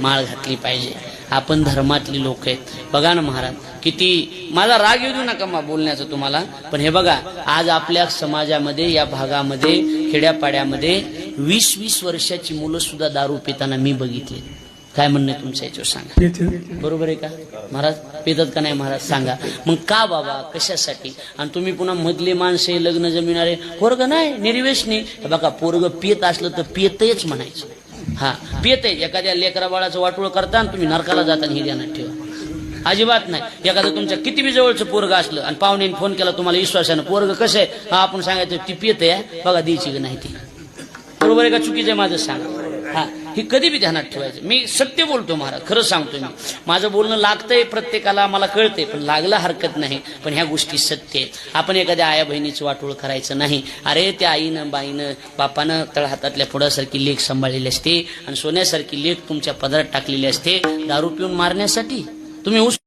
माळ घातली पाहिजे. आपण धर्मातली लोक आहेत. बघा ना महाराज किती मला राग येऊ देऊ नका मा बोलण्याचं तुम्हाला. पण हे बघा आज आपल्या समाजामध्ये या भागामध्ये खेड्यापाड्यामध्ये वीस वीस वर्षाची मुलं सुद्धा दारू पिताना मी बघितले. काय म्हणणं तुमच्या याच्यावर सांगा. बरोबर आहे का? महाराज पितात का नाही महाराज? सांगा. मग का बाबा? कशासाठी? आणि तुम्ही पुन्हा मधले माणसे लग्न जमिणारे पोरग नाही निर्वेशनी. नाही बघा पोरग पियत असलं तर पियतच म्हणायचं. हा पियत एखाद्या लेकरा बाळाचं वाटोळ करता आणि तुम्ही नरकाला जाता हे ध्यानात ठेवा. अजिबात नाही. एखादं तुमच्या किती बी जवळचं पोरग असलं आणि पाहुण्याने फोन केला तुम्हाला विश्वासानं पोरग कसं आहे? हा आपण सांगायचं ती पियत आहे बघा द्यायची की नाही ती. बरोबर आहे का? चुकीचं आहे माझं सांग. हा. हे कधी बी ध्यानात ठेवायचं. मी सत्य बोलतो महाराज खरं सांगतो मी. माझं बोलणं लागतंय प्रत्येकाला मला कळतंय पण लागला हरकत नाही. पण ह्या गोष्टी सत्य आहेत. आपण एखाद्या आया बहिणीचं वाटोळ करायचं नाही. अरे त्या आईनं बाईनं बापानं तळ हातातल्या पुढासारखी लेख सांभाळलेली असते आणि सोन्यासारखी लेख तुमच्या पदरात टाकलेली असते. दारू पिऊन मारण्यासाठी? तुम्ही उस